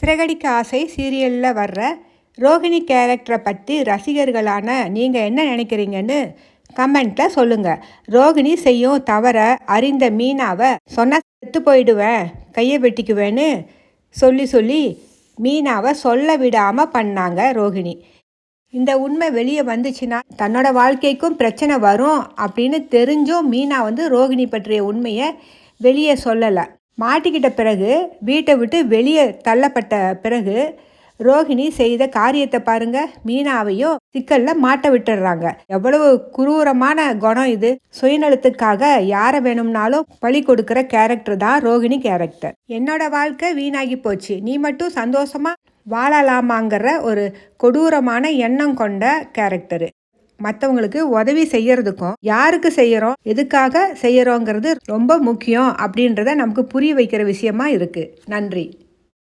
சிறகடிக்க ஆசை சீரியலில் வர்ற ரோகிணி கேரக்டரை பற்றி ரசிகர்களான நீங்கள் என்ன நினைக்கிறீங்கன்னு கமெண்ட்டில் சொல்லுங்கள் ரோகிணி செய்யும் தவற அறிந்த மீனாவை சொன்னால் செத்து போயிடுவேன் கையை வெட்டிக்குவேன்னு சொல்லி சொல்லி மீனாவை சொல்ல விடாமல் பண்ணாங்க ரோகிணி இந்த உண்மை வெளியே வந்துச்சுன்னா தன்னோட வாழ்க்கைக்கும் பிரச்சனை வரும் அப்படின்னு தெரிஞ்சும் மீனா வந்து ரோகிணி பற்றிய உண்மையை வெளியே சொல்லலை. மாட்டிக்கிட்ட பிறகு வீட்டை விட்டு வெளியே தள்ளப்பட்ட பிறகு ரோகிணி செய்த காரியத்தை பாருங்க. மீனாவையும் சிக்கல்ல மாட்ட விட்டுடுறாங்க எவ்வளவு குரூரமான குணம் இது. சுயநலத்துக்காக யாரை வேணும்னாலும் பழி கொடுக்கிற கேரக்டர் தான் ரோகிணி கேரக்டர் என்னோட வாழ்க்கை வீணாகி போச்சு. நீ மட்டும் சந்தோஷமா வாழலாமாங்கிற ஒரு கொடூரமான எண்ணம் கொண்ட கேரக்டரு மற்றவங்களுக்கு உதவி செய்யறதுக்கும் யாருக்கு செய்யறோம் எதுக்காக செய்யறோங்கிறது ரொம்ப முக்கியம் அப்படின்றத நமக்கு புரிய வைக்கிற விஷயமா இருக்கு. நன்றி.